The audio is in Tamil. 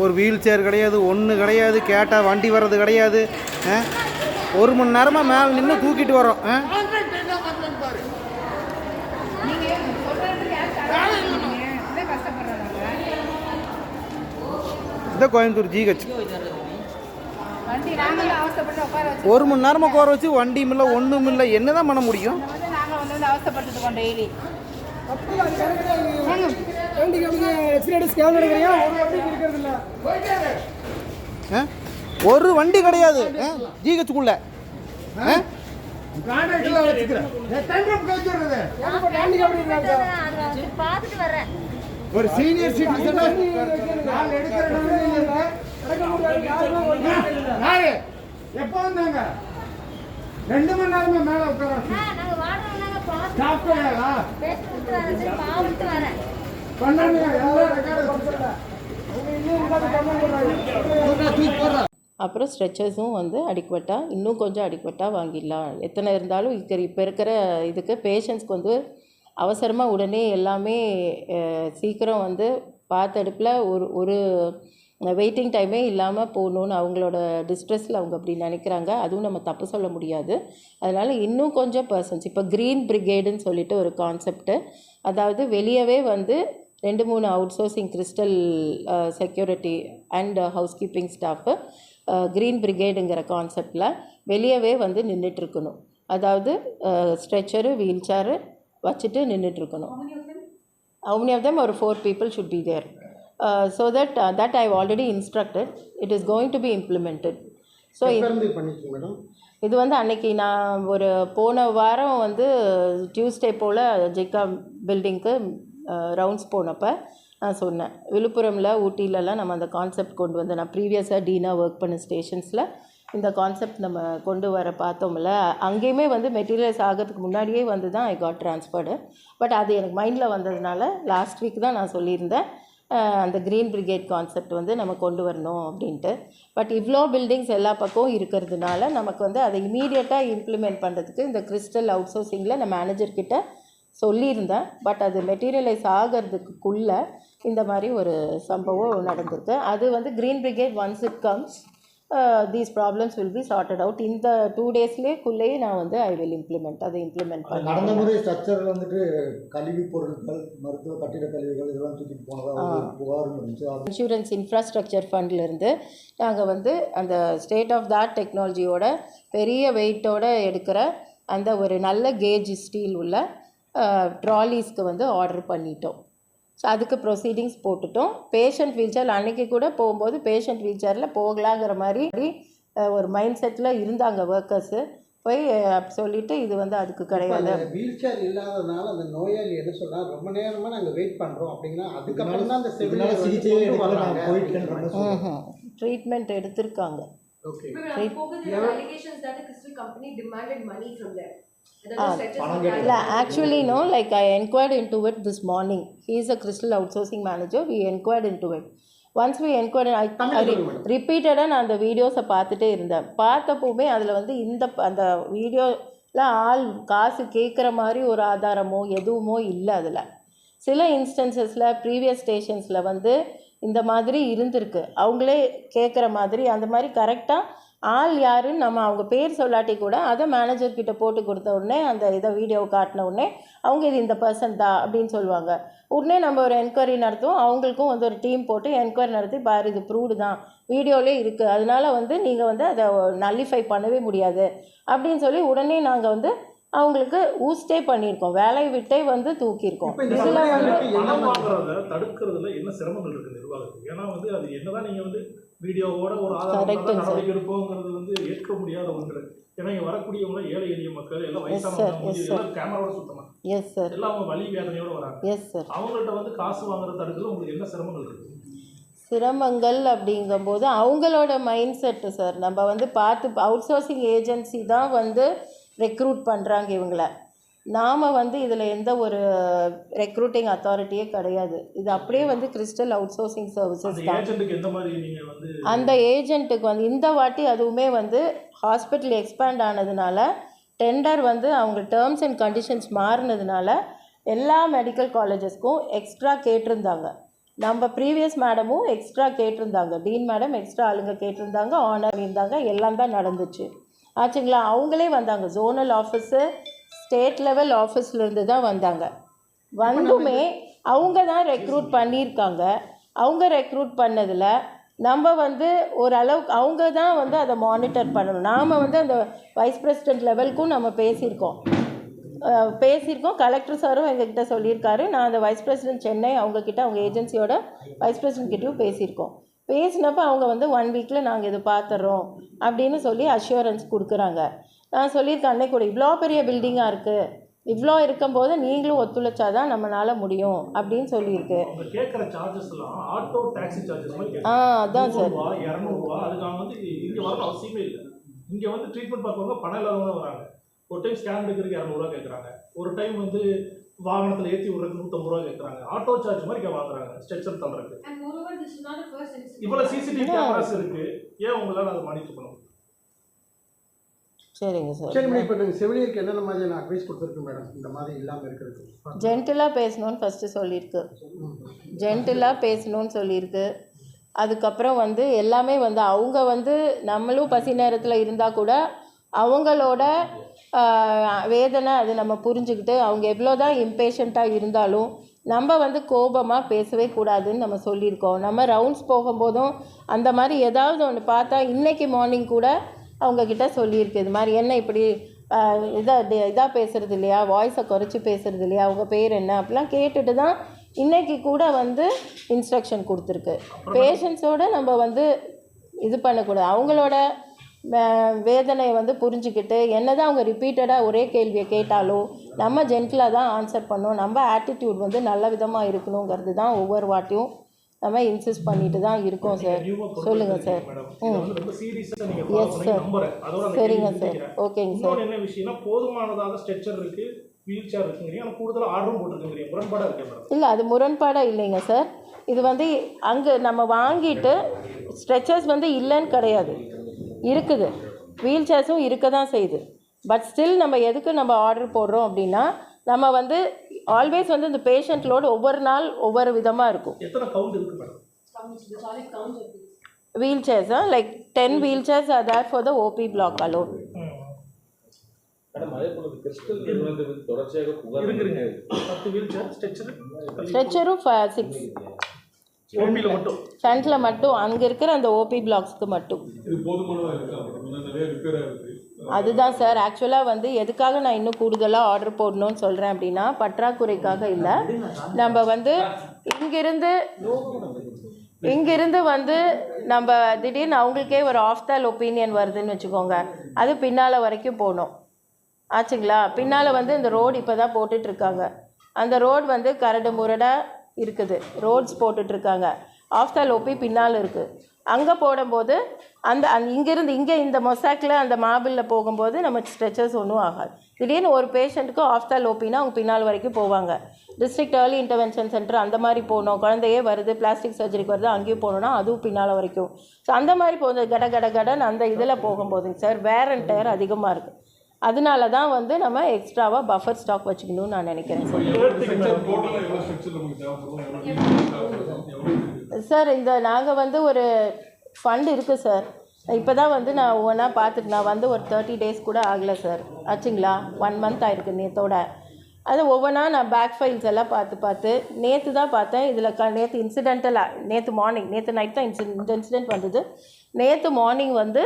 ஒரு வீல் சேர் கிடையாது ஒன்று கிடையாது கேட்டால் வண்டி வர்றது கிடையாது ஆ? ஒரு மணி நேரமாக மேலே நின்று தூக்கிட்டு வரோம் ஆ? இந்த கோயம்புத்தூர் ஜிஹெச் வண்டி நாங்கள் அவசரப்பட்டு உட்கார வச்சு ஒரு மணி நேரமாக உட்கார வச்சு வண்டியும் இல்லை ஒன்றும் இல்லை என்ன தான் பண்ண முடியும்? நாங்கள் வந்து வந்து டெய்லி ஒரு வண்டி கிடையாது. ஜிஹெச்சுக்குள்ள. ஒரு சீனியர் சிட்டிசன் எடுக்கிற யாரு? எப்போ வந்தாங்க? ரெண்டு மணி நேரமா மேல உட்கார பண்ணாங்க அப்புறம் ஸ்ட்ரெச்சர்ஸும் வந்து அடிக்வட்டாக இன்னும் கொஞ்சம் அடிக்வட்டாக வாங்கிடலாம். எத்தனை இருந்தாலும் இப்போ இப்போ இருக்கிற இதுக்கு பேஷண்ட்ஸ்க்கு வந்து அவசரமாக உடனே எல்லாமே சீக்கிரம் வந்து பார்த்தடுப்பில் ஒரு ஒரு வெயிட்டிங் டைமே இல்லாமல் போகணுன்னு அவங்களோட டிஸ்ட்ரெஸில் அவங்க அப்படி நினைக்கிறாங்க. அதுவும் நம்ம தப்பு சொல்ல முடியாது. அதனால் இன்னும் கொஞ்சம் பர்சன்ஸ் இப்போ க்ரீன் பிரிகேடுன்னு சொல்லிட்டு ஒரு கான்செப்ட்டு அதாவது வெளியவே வந்து ரெண்டு மூணு outsourcing Crystal security and housekeeping staff green பிரிகேடுங்கிற கான்செப்டில் வெளியவே வந்து நின்றுட்டுருக்கணும் அதாவது ஸ்ட்ரெச்சரு வீல் சேரு வச்சுட்டு நின்றுட்டுருக்கணும் many of them? Or four people should be there. Uh, so that uh, that i've already instructed. It is going to be implemented. Madam இது வந்து அன்னைக்கு நான் ஒரு போன வாரம் வந்து டியூஸ்டே போல் ஜெய்கா பில்டிங்க்கு ரவுண்ட்ஸ் போனப்போ நான் சொன்னேன். விழுப்புரமில் ஊட்டிலலாம் நம்ம அந்த கான்செப்ட் கொண்டு வந்து நான் ப்ரீவியஸாக டீனா ஒர்க் பண்ண ஸ்டேஷன்ஸில் இந்த கான்செப்ட் நம்ம கொண்டு வர பார்த்தோம்ல. அங்கேயுமே வந்து மெட்டீரியல்ஸ் ஆகிறதுக்கு முன்னாடியே வந்து தான் ஐ காட் ட்ரான்ஸ்ஃபர்டு பட் அது எனக்கு மைண்டில் வந்ததுனால லாஸ்ட் வீக் தான் நான் சொல்லியிருந்தேன். அந்த க்ரீன் பிரிகேட் கான்செப்ட் வந்து நம்ம கொண்டு வரணும் அப்படின்ட்டு. பட் இவ்வளோ பில்டிங்ஸ் எல்லா பக்கமும் இருக்கிறதுனால நமக்கு வந்து அதை இமீடியட்டாக இம்ப்ளிமெண்ட் பண்ணுறதுக்கு இந்த கிறிஸ்டல் அவுட் சோர்சிங்கில் நான் மேனேஜர்கிட்ட சொல்லியிருந்தேன். பட் அது மெட்டீரியலைஸ் ஆகிறதுக்குள்ளே இந்த மாதிரி ஒரு சம்பவம் நடந்திருக்கு. அது வந்து green brigade once it comes these problems will be sorted out இந்த டூ டேஸ்லேயே நான் வந்து ஐ வில் இம்ப்ளிமெண்ட் அதை இம்ப்ளிமெண்ட் நடந்த பண்ணேன் முறை ஸ்ட்ரக்சரில் வந்துட்டு கழிவு பொருட்கள் மருத்துவ கட்டிட கழிவுகள் இதெல்லாம் தூக்கிட்டு போனதா ஒரு புகாரும் இருந்துச்சு அது இன்சூரன்ஸ் இன்ஃப்ராஸ்ட்ரக்சர் ஃபண்ட்லேருந்து நாங்கள் வந்து அந்த ஸ்டேட் ஆஃப் that டெக்னாலஜியோட பெரிய வெயிட்டோட எடுக்கிற அந்த ஒரு நல்ல கேஜ் ஸ்டீல் உள்ள ட்ராலிஸ்க்கு வந்து ஆர்டர் பண்ணிட்டோம். ஸோ அதுக்கு ப்ரொசீடிங்ஸ் போட்டுட்டோம். பேஷண்ட் வீல்சேர் அன்னைக்கு கூட போகும்போது பேஷண்ட் வீல்சேரில் போகலாங்கிற மாதிரி ஒரு மைண்ட் செட்டில் இருந்தாங்க ஒர்க்கர்ஸு போய் அஹ், சொல்லிட்டு இது வந்து அதுக்கு கிடையாது. வீல் சேர் இல்லாததுனால அந்த நோயாளி என்ன சொல்றா ரொம்ப நேரமா நாங்க வெயிட் பண்றோம் அப்படின்னா அதுக்கப்புறம் தான் அந்த சிகிச்சையே. ட்ரீட்மெண்ட் எடுத்திருக்காங்க. ஓகே allegations இல்லை actually no like I enquired into it this morning he is a Crystal outsourcing manager we enquired into it once we enquired I ரிப்பீட்டடாக நான் அந்த வீடியோஸை பார்த்துட்டே இருந்தேன். பார்த்தப்போவுமே அதில் வந்து இந்த அந்த வீடியோவில் ஆள் காசு கேட்குற மாதிரி ஒரு ஆதாரமோ எதுவுமோ இல்லை அதில். சில இன்ஸ்டன்சஸில் ப்ரீவியஸ் ஸ்டேஷன்ஸில் வந்து இந்த மாதிரி இருந்திருக்கு. அவங்களே கேட்குற மாதிரி அந்த மாதிரி கரெக்டாக ஆள் யாருன்னு நம்ம அவங்க பேர் சொல்லாட்டி கூட அதை மேனேஜர் கிட்ட போட்டு கொடுத்த உடனே அந்த இதை வீடியோ காட்டின உடனே அவங்க இது இந்த பர்சன் தான் அப்படின்னு சொல்லுவாங்க. உடனே நம்ம ஒரு என்கொயரி நடத்துவோம். அவங்களுக்கும் வந்து ஒரு டீம் போட்டு என்கொயரி நடத்தி பாரு இது ப்ரூவ்டு தான். வீடியோவிலே இருக்குது அதனால் வந்து நீங்கள் வந்து அதை நல்லிஃபை பண்ணவே முடியாது. அப்படின்னு சொல்லி உடனே நாங்கள் வந்து அவங்களுக்கு ஊஸ்டே பண்ணியிருக்கோம். வேலையை விட்டே வந்து தூக்கியிருக்கோம். இதில் வந்து தடுக்கிறதுல என்ன சிரமங்கள் இருக்கு நிர்வாகத்துக்கு? ஏன்னா வந்து அது என்னதான் நீங்க வந்து வீடியோவோட ஒரு ஆதாரம். நடவடிக்கை எடுப்போங்கிறது வந்து ஏற்க முடியாத ஒன்று. ஏன்னா இங்க வரக்கூடியவங்க ஏழை எளிய மக்கள் எல்லாம் வயசானவங்க கேமராவோட சுத்தமாக எஸ் சார் எல்லாம் அவங்க வலி வேதனையோட வராங்க. எஸ் சார் அவங்கள்ட்ட வந்து காசு வாங்குறத தடுக்கிறதுல உங்களுக்கு என்ன சிரமங்கள் இருக்கு? சிரமங்கள் அப்படிங்கும்போது அவங்களோட மைண்ட் செட்டு சார் நம்ம வந்து பார்த்து அவுட் சோர்சிங் ஏஜென்சி தான் வந்து ரெக்ரூட் பண்ணுறாங்க இவங்கள. நாம் வந்து இதில் எந்த ஒரு ரெக்ரூட்டிங் அத்தாரிட்டியே கிடையாது. இது அப்படியே வந்து கிறிஸ்டல் அவுட் சோர்சிங் அந்த சர்வீசஸ் தான் அந்த ஏஜென்ட்டுக்கு வந்து இந்த வாட்டி அதுவுமே வந்து ஹாஸ்பிட்டல் எக்ஸ்பேண்ட் ஆனதுனால டெண்டர் வந்து அவங்க டேர்ம்ஸ் அண்ட் கண்டிஷன்ஸ் மாறினதுனால எல்லா மெடிக்கல் காலேஜஸ்க்கும் எக்ஸ்ட்ரா கேட்டிருந்தாங்க. நம்ம ப்ரீவியஸ் மேடமும் எக்ஸ்ட்ரா கேட்டிருந்தாங்க. டீன் மேடம் எக்ஸ்ட்ரா ஆளுங்க கேட்டிருந்தாங்க. ஆனர் இருந்தாங்க. எல்லாம் தான் நடந்துச்சு. ஆச்சுங்களா? அவங்களே வந்தாங்க. ஜோனல் ஆஃபீஸு ஸ்டேட் லெவல் ஆஃபீஸ்லேருந்து தான் வந்தாங்க. வந்துமே அவங்க தான் ரெக்ரூட் பண்ணியிருக்காங்க. அவங்க ரெக்ரூட் பண்ணதில் நம்ம வந்து ஓரளவுக்கு அவங்க தான் வந்து அதை மானிட்டர் பண்ணணும். நாம் வந்து அந்த வைஸ் பிரசிடென்ட் லெவலுக்கும் நம்ம பேசியிருக்கோம். பேசியிருக்கோம். கலெக்டர் சாரும் எங்ககிட்ட சொல்லியிருக்காரு. நான் அந்த வைஸ் பிரசிடென்ட் சென்னை அவங்கக்கிட்ட அவங்க ஏஜென்சியோட வைஸ் பிரசிடென்ட் கிட்டேயும் பேசியிருக்கோம். பேசினப்போ அவங்க வந்து ஒன் வீக்கில் நாங்கள் இது பார்த்துறோம் அப்படின்னு சொல்லி அஷூரன்ஸ் கொடுக்குறாங்க. நான் சொல்லியிருக்கேன் அன்னைக்கு கூட இவ்வளோ பெரிய பில்டிங்காக இருக்குது இவ்வளோ இருக்கும்போது நீங்களும் ஒத்துழைச்சாதான் நம்மளால முடியும் அப்படின்னு சொல்லியிருக்கு. கேட்குற ஆட்டோ டாக்ஸி சார்ஜஸ் ஆ அதான் சார். இரநூறுவா வந்து இங்கே வரணும் அவசியமே இல்லை. இங்கே வந்து ட்ரீட்மெண்ட் பார்க்கறவங்க பணம் இல்லாதவங்க தான் வராங்க. ஒரு டைம் ஸ்கேன் எடுக்கிறதுக்கு இரநூறுவா கேட்குறாங்க. ஒரு டைம் வந்து வாகனத்தில் ஏற்றி விடுறதுக்கு நூற்றம்பது ரூபா கேட்குறாங்க ஆட்டோ சார்ஜ் மாதிரி இங்கே வாங்குறாங்க. ஸ்ட்ரெச்சர் தள்ளுறதுக்கு. And moreover, this is not the first incident. இவ்வளோ சிசிடிவி கேமராஸ் இருக்கு. ஏன் உங்களால் அதை மானிட்டர் பண்ண சரிங்க சார். சரி மேடம் இப்போ நீங்கள் செவிலியருக்கு என்னென்ன மாதிரியான அட்வைஸ் கொடுத்துருக்கு மேடம் இந்த மாதிரி இல்லாமல் இருக்கிறது. ஜென்டிலாக பேசணும்னு ஃபஸ்ட்டு சொல்லியிருக்கு. ஜென்டிலாக பேசணும்னு சொல்லியிருக்கு. அதுக்கப்புறம் வந்து எல்லாமே வந்து அவங்க வந்து நம்மளும் பசி நேரத்தில் இருந்தால் கூட அவங்களோட வேதனை அது நம்ம புரிஞ்சுக்கிட்டு அவங்க எவ்வளோ தான் இம்பேஷண்ட்டாக இருந்தாலும் நம்ம வந்து கோபமாக பேசவே கூடாதுன்னு நம்ம சொல்லியிருக்கோம். நம்ம ரவுண்ட்ஸ் போகும்போதும் அந்த மாதிரி ஏதாவது ஒன்று பார்த்தா இன்றைக்கி மார்னிங் கூட அவங்கக்கிட்ட சொல்லியிருக்கு. இது மாதிரி என்ன இப்படி இதாக இதாக பேசுகிறது இல்லையா? வாய்ஸை குறைச்சி பேசுகிறது இல்லையா? அவங்க பேர் என்ன? அப்படிலாம் கேட்டுட்டு தான் இன்னைக்கு கூட வந்து இன்ஸ்ட்ரக்ஷன் கொடுத்துருக்கு. பேஷண்ட்ஸோட நம்ம வந்து இது பண்ணக்கூடாது. அவங்களோட வேதனையை வந்து புரிஞ்சுக்கிட்டு என்னதான் அவங்க ரிப்பீட்டடாக ஒரே கேள்வியை கேட்டாலும் நம்ம ஜென்டிலாக தான் ஆன்சர் பண்ணணும். நம்ம ஆட்டிடியூட் வந்து நல்ல விதமாக இருக்கணுங்கிறது தான் ஒவ்வொரு வாட்டியும் நம்ம இன்சிஸ்ட் பண்ணிட்டு தான் இருக்கோம் சார் சொல்லுங்கள் சார் ம் அதோட அந்த சரிங்க சார். ஓகேங்க சார் என்ன விஷயம்னா போதுமானதாக ஸ்ட்ரெச்சர் இருக்கு வீல் சேர் இருக்குங்கிறீங்க ஆனால் கூடுதலாக ஆர்டரும் போட்டுருக்குங்கிறீங்க. முரண்பாடாக இருக்கேன் மேடம் இல்லை அது முரண்பாடாக இல்லைங்க சார் இது வந்து அங்கே நம்ம வாங்கிட்டு ஸ்ட்ரெச்சர்ஸ் வந்து இல்லைன்னு கிடையாது. இருக்குது. வீல் சேர்ஸும் இருக்க தான் செய்யுது. பட் ஸ்டில் நம்ம எதுக்கு நம்ம ஆர்டர் போடுறோம் அப்படின்னா நம்ம வந்து ஆல்வேஸ் வந்து இந்த பேஷண்ட் லோடு ஒவ்வொரு நாள் ஒவ்வொரு விதமாக இருக்கும். Wheelchairs like ten wheelchairs are there for the OP block alone ஸ்ட்ரெச்சரும் six ஓபியில் மட்டும். ஃப்ரண்ட்டில் மட்டும். அங்கே இருக்கிற அந்த ஓபி பிளாக்ஸ்க்கு மட்டும். அதுதான் சார் ஆக்சுவலாக வந்து எதுக்காக நான் இன்னும் கூடுதலாக ஆர்டர் போடணும்னு சொல்கிறேன் அப்படின்னா பற்றாக்குறைக்காக இல்லை. நம்ம வந்து இங்கிருந்து இங்கிருந்து வந்து நம்ம திடீர்னு அவங்களுக்கே ஒரு ஆஃப் தல் ஒப்பீனியன் வருதுன்னு வச்சுக்கோங்க. அது பின்னால் வரைக்கும் போகணும். ஆச்சுங்களா? பின்னால் வந்து இந்த ரோடு இப்போ தான் போட்டுட்ருக்காங்க அந்த ரோடு வந்து கரடு முரடாக இருக்குது. ரோட்ஸ் போட்டுட்ருக்காங்க. ஆஃப் லோப்பி பின்னால் இருக்குது அங்கே போடும்போது அந்த அந்த இங்கேருந்து இங்கே இந்த மொசாக்கில் அந்த மாபிளில் போகும்போது நம்ம ஸ்ட்ரெச்சர்ஸ் ஒன்றும் ஆகாது. திடீர்னு ஒரு பேஷண்ட்டுக்கு ஆஃப் த அவங்க பின்னால் வரைக்கும் போவாங்க. டிஸ்ட்ரிக்ட் ஏர்லி இன்டர்வென்ஷன் சென்டர் அந்த மாதிரி போகணும். குழந்தையே வருது பிளாஸ்டிக் சர்ஜரிக்கு வருது அங்கேயும் போகணுன்னா அதுவும் பின்னால் வரைக்கும். ஸோ அந்த மாதிரி போகுது கட கட கடன்னு அந்த இதில் போகும்போதுங்க சார் வேர் அண்ட் டயர் அதிகமாக இருக்குது அதனால தான் வந்து நம்ம எக்ஸ்ட்ராவாக பஃபர் ஸ்டாக் வச்சுக்கணும்னு நான் நினைக்கிறேன் சார். இந்த நாங்கள் வந்து ஒரு ஃபண்ட் இருக்குது சார். இப்போ தான் வந்து நான் ஒவ்வொன்றா பார்த்துட்டு நான் வந்து ஒரு தேர்ட்டி டேஸ் கூட ஆகலை சார். ஆச்சுங்களா? ஒன் மந்த் ஆயிருக்கு நேத்தோட. அது ஒவ்வொன்றா நான் பேக் ஃபைல்ஸ் எல்லாம் பார்த்து பார்த்து நேற்று தான் பார்த்தேன். இதில் க நேற்று இன்சிடென்ட்டலாக நேற்று மார்னிங் நேற்று நைட் தான் இன்சி இந்த இன்சிடென்ட் வந்தது. நேற்று மார்னிங் வந்து